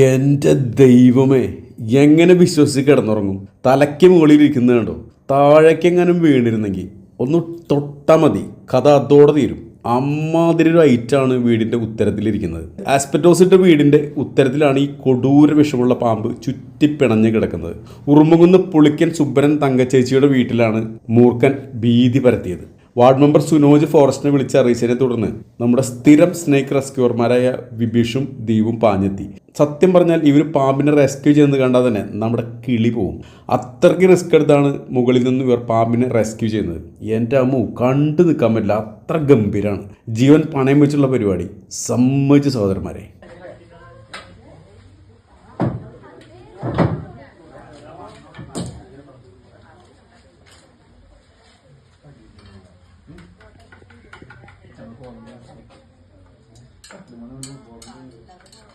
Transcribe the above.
എന്റെ ദൈവമേ എങ്ങനെ വിശ്വസിച്ച് കിടന്നുറങ്ങും? തലയ്ക്ക് മുകളിൽ ഇരിക്കുന്നത് കണ്ടോ? താഴേക്കെങ്ങാനും വീണിരുന്നെങ്കിൽ ഒന്ന് തൊട്ടാൽ മതി. കഥ അതോടെ തീരും. അമ്മാതിരി ഒരു ഐറ്റാണ് വീടിന്റെ ഉത്തരത്തിലിരിക്കുന്നത്. ആസ്പെറ്റോസിന്റെ വീടിന്റെ ഉത്തരത്തിലാണ് ഈ കൊടൂര വിഷമുള്ള പാമ്പ് ചുറ്റിപ്പിണഞ്ഞ് കിടക്കുന്നത്. ഉറുമുകുന്ന് പുളിക്കൻ സുബ്ബരൻ തങ്കച്ചേച്ചിയുടെ വീട്ടിലാണ് മൂർഖൻ ഭീതി പരത്തിയത്. വാർഡ് മെമ്പർ സുനോജ് ഫോറസ്റ്റിനെ വിളിച്ച് അറിയിച്ചതിനെ തുടർന്ന് നമ്മുടെ സ്ഥിരം സ്നേക്ക് റെസ്ക്യൂവർമാരായ വിഭീഷും ദീപും പാഞ്ഞെത്തി. സത്യം പറഞ്ഞാൽ ഇവർ പാമ്പിനെ റെസ്ക്യൂ ചെയ്യുന്നത് കണ്ടാൽ തന്നെ നമ്മുടെ കിളി പോവും. അത്രയ്ക്ക് റിസ്ക് എടുത്താണ് മുകളിൽ നിന്ന് ഇവർ പാമ്പിനെ റെസ്ക്യൂ ചെയ്യുന്നത്. എന്റെ അമ്മു കണ്ടു നിൽക്കാൻ പറ്റില്ല. അത്ര ഗംഭീരമാണ് ജീവൻ പണയം വെച്ചുള്ള പരിപാടി. സമ്മതിച്ച് സഹോദരന്മാരെ. Thank you.